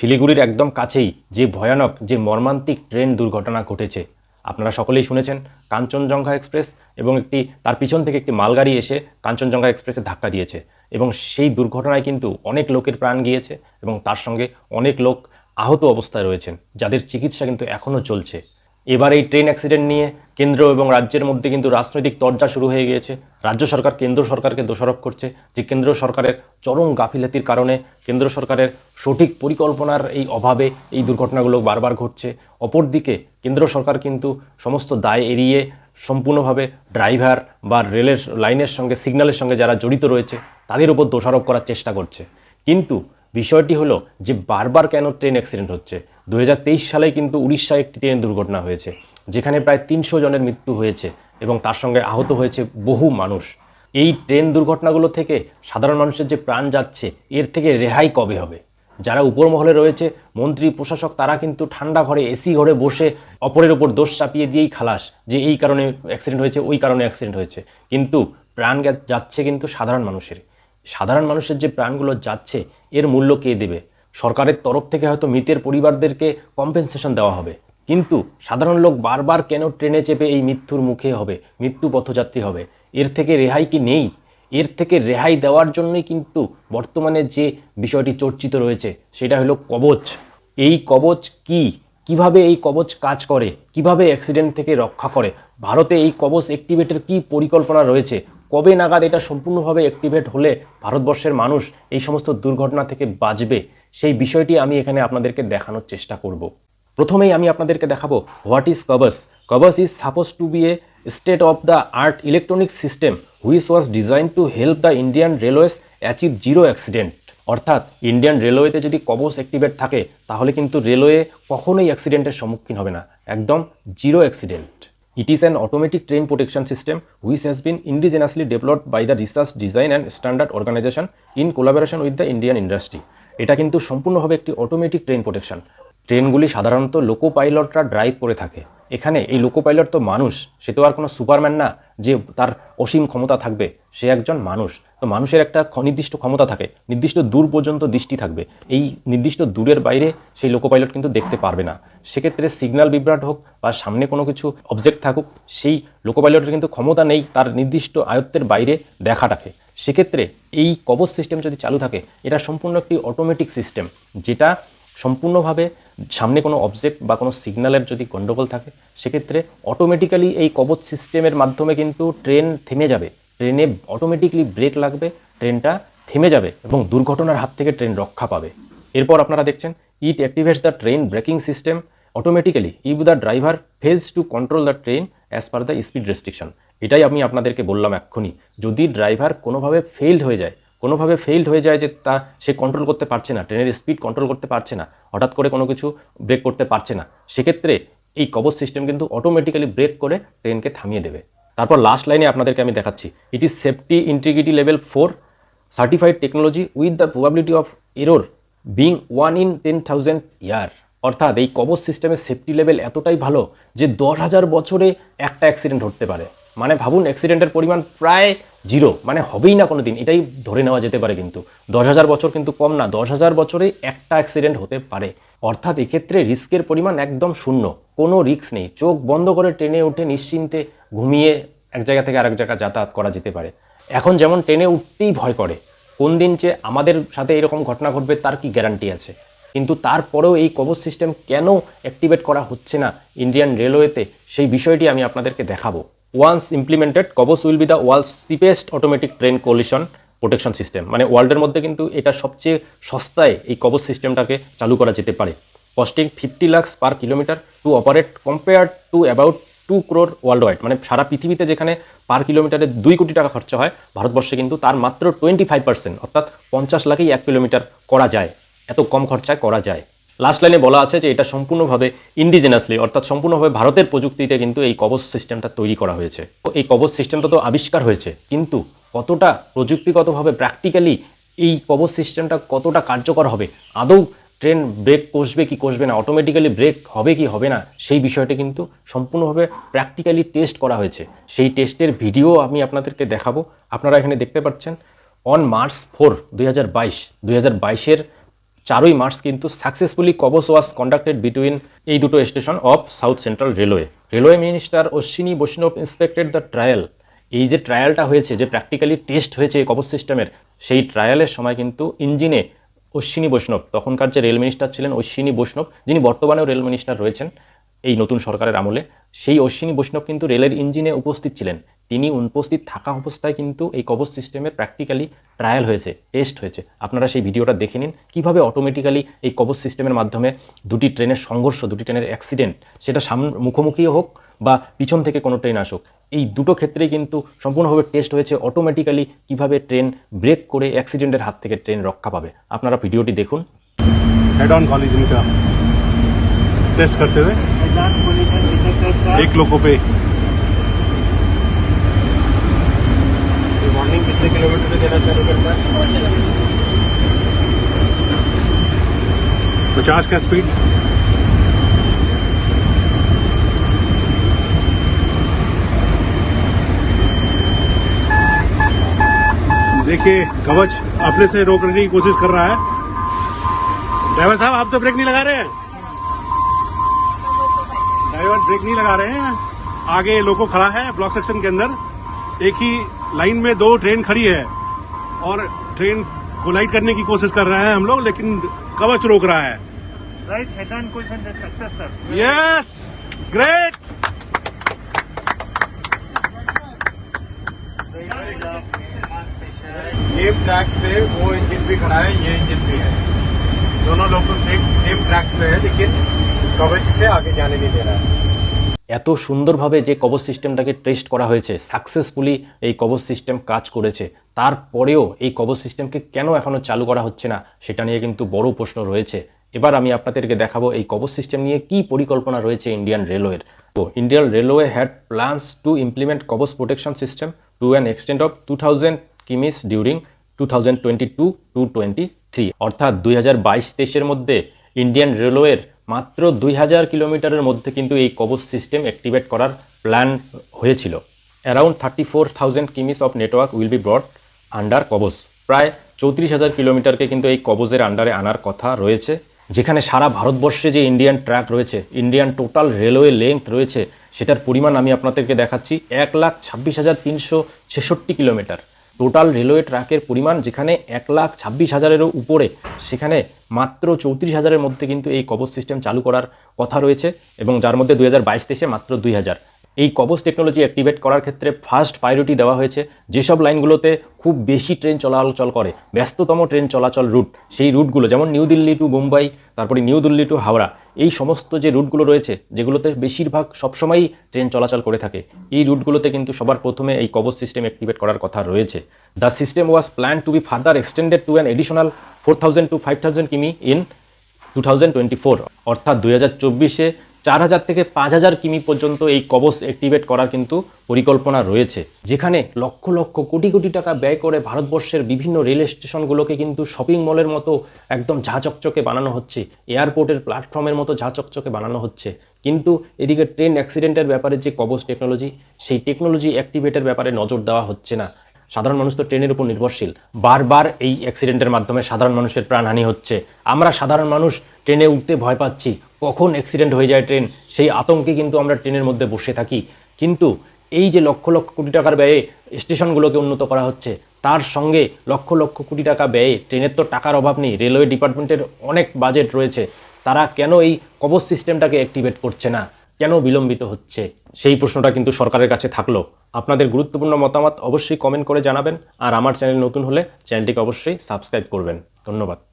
শিলিগুড়ির একদম কাছেই যে ভয়ানক, যে মর্মান্তিক ট্রেন দুর্ঘটনা ঘটেছে। আপনারা সকলেই শুনেছেন কাঞ্চনজঙ্ঘা এক্সপ্রেস এবং একটি, তার পিছন থেকে একটি মালগাড়ি এসে কাঞ্চনজঙ্ঘা এক্সপ্রেসে ধাক্কা দিয়েছে। এবং সেই দুর্ঘটনায় কিন্তু অনেক লোকের প্রাণ গিয়েছে এবং তার সঙ্গে অনেক লোক আহত অবস্থায় রয়েছেন, যাদের চিকিৎসা কিন্তু এখনও চলছে। এবার এই ট্রেন অ্যাক্সিডেন্ট নিয়ে কেন্দ্র এবং রাজ্যের মধ্যে কিন্তু রাজনৈতিক তরজা শুরু হয়ে গিয়েছে। রাজ্য সরকার কেন্দ্র সরকারকে দোষারোপ করছে যে কেন্দ্র সরকারের চরম গাফিলাতির কারণে কেন্দ্র সরকারের সঠিক পরিকল্পনার এই অভাবে এই দুর্ঘটনাগুলো বারবার ঘটছে। অপরদিকে কেন্দ্র সরকার কিন্তু সমস্ত দায় এড়িয়ে সম্পূর্ণভাবে ড্রাইভার বা রেলের লাইনের সঙ্গে, সিগন্যালের সঙ্গে যারা জড়িত রয়েছে, তাদের উপর দোষারোপ করার চেষ্টা করছে। কিন্তু বিষয়টি হলো যে বারবার কেন ট্রেন অ্যাক্সিডেন্ট হচ্ছে? দু হাজার তেইশ সালে কিন্তু উড়িষ্যায় একটি ট্রেন দুর্ঘটনা হয়েছে, যেখানে প্রায় তিনশো জনের মৃত্যু হয়েছে এবং তার সঙ্গে আহত হয়েছে বহু মানুষ। এই ট্রেন দুর্ঘটনাগুলো থেকে সাধারণ মানুষের যে প্রাণ যাচ্ছে, এর থেকে রেহাই কবে হবে? যারা উপর মহলে রয়েছে, মন্ত্রী, প্রশাসক, তারা কিন্তু ঠান্ডা ঘরে, এসি ঘরে বসে অপরের ওপর দোষ চাপিয়ে দিয়েই খালাস, যে এই কারণে অ্যাক্সিডেন্ট হয়েছে, ওই কারণে অ্যাক্সিডেন্ট হয়েছে। কিন্তু প্রাণ যাচ্ছে কিন্তু সাধারণ মানুষের। সাধারণ মানুষের যে প্রাণগুলো যাচ্ছে, এর মূল্য কে দেবে? সরকারের তরফ থেকে হয়তো মৃতের পরিবারদেরকে কম্পেনসেশন দেওয়া হবে। কিন্তু সাধারণ লোক বারবার কেন ট্রেনে চেপে এই মৃত্যুর মুখে হবে? মৃত্যু পথযাত্রী হবে। এর থেকে রেহাই কি নেই? এর থেকে রেহাই দেওয়ার জন্যই কিন্তু বর্তমানে যে বিষয়টি চর্চিত রয়েছে, সেটা হলো কবচ। এই কবচ কি? কীভাবে এই কবচ কাজ করে? কীভাবে অ্যাক্সিডেন্ট থেকে রক্ষা করে? ভারতে এই কবচ অ্যাক্টিভেটের কি পরিকল্পনা রয়েছে? কবে নাগাদ এটা সম্পূর্ণভাবে অ্যাক্টিভেট হলে ভারতবর্ষের মানুষ এই সমস্ত দুর্ঘটনা থেকে বাঁচবে? সেই বিষয়টি আমি এখানে আপনাদেরকে দেখানোর চেষ্টা করব। প্রথমেই আমি আপনাদেরকে দেখাবো what is covers covers is suppose to be a state of the art electronic system which was design to help the Indian railways achieve zero accident অর্থাৎ ইন্ডিয়ান রেলওয়েতে যদি কবচ অ্যাক্টিভেট থাকে, তাহলে কিন্তু রেলওয়ে কখনোই অ্যাক্সিডেন্টের সম্মুখীন হবে না। একদম zero accident It is an automatic train protection system which has been indigenously developed by the Research Design and Standard Organization in collaboration with the Indian industry. এটা কিন্তু সম্পূর্ণভাবে একটি অটোমেটিক ট্রেন প্রোটেকশন ট্রেনগুলি সাধারণত লোকো পাইলটরা ড্রাইভ করে থাকে এখানে এই লোকো পাইলট তো মানুষ সে তো আর কোনো সুপারম্যান না যে তার অসীম ক্ষমতা থাকবে, সে একজন মানুষ। তো মানুষের একটা নির্দিষ্ট ক্ষমতা থাকে, নির্দিষ্ট দূর পর্যন্ত দৃষ্টি থাকবে। এই নির্দিষ্ট দূরের বাইরে সেই লোকো পাইলট কিন্তু দেখতে পারবে না। সেক্ষেত্রে সিগন্যাল বিভ্রাট হোক বা সামনে কোনো কিছু অবজেক্ট থাকুক, সেই লোকো পাইলটের কিন্তু ক্ষমতা নেই তার নির্দিষ্ট আয়ত্তের বাইরে দেখাটাকে। সেক্ষেত্রে এই কবচ সিস্টেম যদি চালু থাকে, এটা সম্পূর্ণ একটি অটোমেটিক সিস্টেম যেটা সম্পূর্ণভাবে সামনে কোনো অবজেক্ট বা কোনো সিগন্যালের যদি গণ্ডগোল থাকে, সেক্ষেত্রে অটোমেটিক্যালি এই কবচ সিস্টেমের মাধ্যমে কিন্তু ট্রেন থেমে যাবে। ট্রেনে অটোমেটিকলি ব্রেক লাগবে ট্রেনটা থেমে যাবে এবং দুর্ঘটনার হাত থেকে ট্রেন রক্ষা পাবে। এরপর আপনারা দেখছেন it activates the train braking system automatically if the driver fails to control the train as per the speed restriction এটাই আমি আপনাদেরকে বললাম এক্ষুনি। যদি ড্রাইভার কোনোভাবে ফেইল্ড হয়ে যায় কোনোভাবে ফেইল্ড হয়ে যায় যে তা সে কন্ট্রোল করতে পারছে না ট্রেনের স্পিড কন্ট্রোল করতে পারছে না, হঠাৎ করে কোনো কিছু ব্রেক করতে পারছে না, সেক্ষেত্রে এই কবচ সিস্টেম কিন্তু অটোমেটিক্যালি ব্রেক করে ট্রেনকে থামিয়ে দেবে। তারপর লাস্ট লাইনে আপনাদেরকে আমি দেখাচ্ছি। It is safety integrity level four certified technology with the probability of error being one in ten thousand year অর্থাৎ এই কবচ সিস্টেমের সেফটি লেভেল এতটাই ভালো যে দশ হাজার বছরে একটা অ্যাক্সিডেন্ট ঘটতে পারে। মানে ভাবুন অ্যাক্সিডেন্টের পরিমাণ প্রায় জিরো মানে হবেই না কোনো দিন এটাই ধরে নেওয়া যেতে পারে কিন্তু। দশ হাজার বছর কিন্তু কম না, দশ হাজার বছরে একটা অ্যাক্সিডেন্ট হতে পারে। অর্থাৎ এক্ষেত্রে রিস্কের পরিমাণ একদম শূন্য, কোনো রিস্ক নেই। চোখ বন্ধ করে ট্রেনে উঠে নিশ্চিন্তে ঘুমিয়ে এক জায়গা থেকে আরেক জায়গা যাতায়াত করা যেতে পারে। এখন যেমন ট্রেনে উঠতেই ভয় করে, কোন দিন যে আমাদের সাথে এরকম ঘটনা ঘটবে তার কি গ্যারান্টি আছে? কিন্তু তারপরেও এই কবচ সিস্টেম কেন অ্যাক্টিভেট করা হচ্ছে না ইন্ডিয়ান রেলওয়েতে সেই বিষয়টি আমি আপনাদেরকে দেখাবো। Once implemented Kavach will be the world's cheapest automatic train collision protection system মানে ওয়ার্ল্ডের মধ্যে কিন্তু এটা সবচেয়ে সস্তায় এই কবচ সিস্টেমটাকে চালু করা যেতে পারে। Costing fifty lakhs per kilometre to operate compare to about two crore world wide মানে সারা পৃথিবীতে যেখানে পার কিলোমিটারে দুই কোটি টাকা খরচা হয়, ভারতবর্ষে কিন্তু তার মাত্র টোয়েন্টি ফাইভ পার্সেন্ট অর্থাৎ পঞ্চাশ লাখেই এক কিলোমিটার করা যায়। এত কম খরচায় করা যায়। লাস্ট লাইনে বলা আছে যে এটা সম্পূর্ণভাবে ইন্ডিজেনাসলি অর্থাৎ সম্পূর্ণভাবে ভারতের প্রযুক্তিতে কিন্তু এই কবচ সিস্টেমটা তৈরি করা হয়েছে। এই কবচ সিস্টেমটা তো আবিষ্কার হয়েছে, কিন্তু কতটা প্রযুক্তিগতভাবে প্র্যাকটিক্যালি এই কবচ সিস্টেমটা কতটা কার্যকর হবে? আদৌ ট্রেন ব্রেক কষবে কি কষবে না অটোমেটিক্যালি ব্রেক হবে কি হবে না, সেই বিষয়টা কিন্তু সম্পূর্ণভাবে প্র্যাকটিক্যালি টেস্ট করা হয়েছে। সেই টেস্টের ভিডিও আমি আপনাদেরকে দেখাবো। আপনারা এখানে দেখতে পাচ্ছেন অন মার্চ ফোর দুই হাজার বাইশ, দুই হাজার বাইশের চারই মার্চ কিন্তু successfully Kavach was conducted between এই দুটো station of South Central Railway railway minister Ashwini Vaishnaw inspected the trial এই যে ট্রায়ালটা হয়েছে, যে প্র্যাকটিক্যালি টেস্ট হয়েছে এই কবচ সিস্টেমের সেই ট্রায়ালের সময় কিন্তু ইঞ্জিনে অশ্বিনী বৈষ্ণব তখনকার যে রেল মিনিস্টার ছিলেন অশ্বিনী বৈষ্ণব যিনি বর্তমানেও রেল মিনিস্টার রয়েছেন এই নতুন সরকারের আমলে, সেই অশ্বিনী বৈষ্ণব কিন্তু রেলের ইঞ্জিনে উপস্থিত ছিলেন। তিনি উপস্থিত থাকা অবস্থায় কিন্তু এই কবচ সিস্টেমের প্র্যাকটিক্যালি ট্রায়াল হয়েছে টেস্ট হয়েছে আপনারা সেই ভিডিওটা দেখে নিন কীভাবে অটোমেটিক্যালি এই কবচ সিস্টেমের মাধ্যমে দুটি ট্রেনের সংঘর্ষ দুটি ট্রেনের অ্যাক্সিডেন্ট সেটা সামনে মুখোমুখিও হোক বা পিছন থেকে কোনো ট্রেন আসুক এই দুটো ক্ষেত্রেই কিন্তু সম্পূর্ণভাবে টেস্ট হয়েছে অটোমেটিক্যালি কিভাবে ট্রেন ব্রেক করে অ্যাক্সিডেন্টের হাত থেকে ট্রেন রক্ষা পাবে আপনারা ভিডিওটি দেখুন हेड ऑन कॉलेज इनका टेस्ट करते हुए एडवांस पोजीशन डिटेक्टेड का एक लोगों पे कितने किलोमीटर देना चालू करता है? पचास का स्पीड देखिए कवच अपने से रोकने की कोशिश कर रहा है। ड्राइवर साहब, आप तो ब्रेक नहीं लगा रहे हैं। ड्राइवर ब्रेक नहीं लगा रहे हैं। आगे लोको खड़ा है ब्लॉक सेक्शन के अंदर। एक ही लाइन में दो ट्रेन खड़ी है और ट्रेन को लाइट करने की कोशिश कर रहे हैं हम लोग लेकिन कवच रोक रहा है। Right yes great same track पे वो इंजन भी खड़ा है ये इंजन भी है। दोनों लोग तो सेम सेम ट्रैक पे है लेकिन कवच से आगे जाने नहीं दे रहा है। এত সুন্দরভাবে যে কবচ সিস্টেমটাকে টেস্ট করা হয়েছে সাকসেসফুলি এই কবচ সিস্টেম কাজ করেছে, তারপরেও এই কবচ সিস্টেমকে কেন এখনও চালু করা হচ্ছে না, সেটা নিয়ে কিন্তু বড় প্রশ্ন রয়েছে। এবার আমি আপনাদেরকে দেখাবো এই কবচ সিস্টেম নিয়ে কি পরিকল্পনা রয়েছে ইন্ডিয়ান রেলওয়ের। তো Indian railway had plans to implement Kavach protection system to an extent of two thousand kms during two thousand twenty two to twenty three অর্থাৎ দুই হাজার বাইশ তেইশের মধ্যে ইন্ডিয়ান রেলওয়ের মাত্র দুই হাজার কিলোমিটারের মধ্যে কিন্তু এই কবচ সিস্টেম অ্যাক্টিভেট করার প্ল্যান হয়েছিল। Around thirty four thousand kms of network will be brought under Kavach. প্রায় চৌত্রিশ হাজার কিলোমিটারকে কিন্তু এই কবজের আন্ডারে আনার কথা রয়েছে। যেখানে সারা ভারতবর্ষে যে ইন্ডিয়ান ট্র্যাক রয়েছে ইন্ডিয়ান টোটাল রেলওয়ে লেংথ রয়েছে, সেটার পরিমাণ আমি আপনাদেরকে দেখাচ্ছি এক লাখ ছাব্বিশ হাজার তিনশো ছেষট্টি কিলোমিটার। টোটাল রেলওয়ে ট্র্যাকের পরিমাণ যেখানে এক লাখ ছাব্বিশ হাজারেরও উপরে, সেখানে মাত্র চৌত্রিশ হাজারের মধ্যে কিন্তু এই কবচ সিস্টেম চালু করার কথা রয়েছে এবং যার মধ্যে দুই হাজার বাইশ মাত্র দুই হাজার। এই কবচ টেকনোলজি অ্যাক্টিভেট করার ক্ষেত্রে ফার্স্ট প্রায়োরিটি দেওয়া হয়েছে। যেসব লাইনগুলোতে খুব বেশি ট্রেন চলাচল করে, ব্যস্ততম ট্রেন চলাচল রুট সেই রুটগুলো যেমন নিউ দিল্লি টু মুম্বাই, তারপরে নিউ দিল্লি টু হাওড়া, এই সমস্ত যে রুটগুলো রয়েছে, যেগুলোতে বেশিরভাগ সবসময়ই ট্রেন চলাচল করে থাকে, এই রুটগুলোতে কিন্তু সবার প্রথমে এই কবচ সিস্টেম অ্যাক্টিভেট করার কথা রয়েছে। The system was plan to be further extended to an additional four thousand to five thousand km in two thousand twenty four অর্থাৎ দুই হাজার চব্বিশে চার হাজার থেকে পাঁচ হাজার কিমি পর্যন্ত এই কবচ অ্যাক্টিভেট করার কিন্তু পরিকল্পনা রয়েছে। যেখানে লক্ষ লক্ষ কোটি কোটি টাকা ব্যয় করে ভারতবর্ষের বিভিন্ন রেল স্টেশনগুলোকে কিন্তু শপিং মলের মতো একদম ঝা চকচকে বানানো হচ্ছে। এয়ারপোর্টের প্ল্যাটফর্মের মতো ঝা চকচকে বানানো হচ্ছে। কিন্তু এদিকে ট্রেন অ্যাক্সিডেন্টের ব্যাপারে যে কবচ টেকনোলজি সেই টেকনোলজি অ্যাক্টিভেটের ব্যাপারে নজর দেওয়া হচ্ছে না। সাধারণ মানুষ তো ট্রেনের উপর নির্ভরশীল। বারবার এই অ্যাক্সিডেন্টের মাধ্যমে সাধারণ মানুষের প্রাণহানি হচ্ছে। আমরা সাধারণ মানুষ, ট্রেনে উঠতে ভয় পাচ্ছি। কখন অ্যাক্সিডেন্ট হয়ে যায় ট্রেন? সেই আতঙ্কে কিন্তু আমরা ট্রেনের মধ্যে বসে থাকি। কিন্তু এই যে লক্ষ লক্ষ কোটি টাকার ব্যয়ে স্টেশনগুলোকে উন্নত করা হচ্ছে, তার সঙ্গে লক্ষ লক্ষ কোটি টাকা ব্যয়ে ট্রেনের তো টাকার অভাব নেই, রেলওয়ে ডিপার্টমেন্টের অনেক বাজেট রয়েছে। তারা কেন এই কবচ সিস্টেমটাকে অ্যাক্টিভেট করছে না? কেন বিলম্বিত হচ্ছে? সেই প্রশ্নটা কিন্তু সরকারের কাছে থাকল। আপনাদের গুরুত্বপূর্ণ মতামত অবশ্যই কমেন্ট করে জানাবেন। আর আমার চ্যানেল নতুন হলে চ্যানেলটিকে অবশ্যই সাবস্ক্রাইব করবেন। ধন্যবাদ।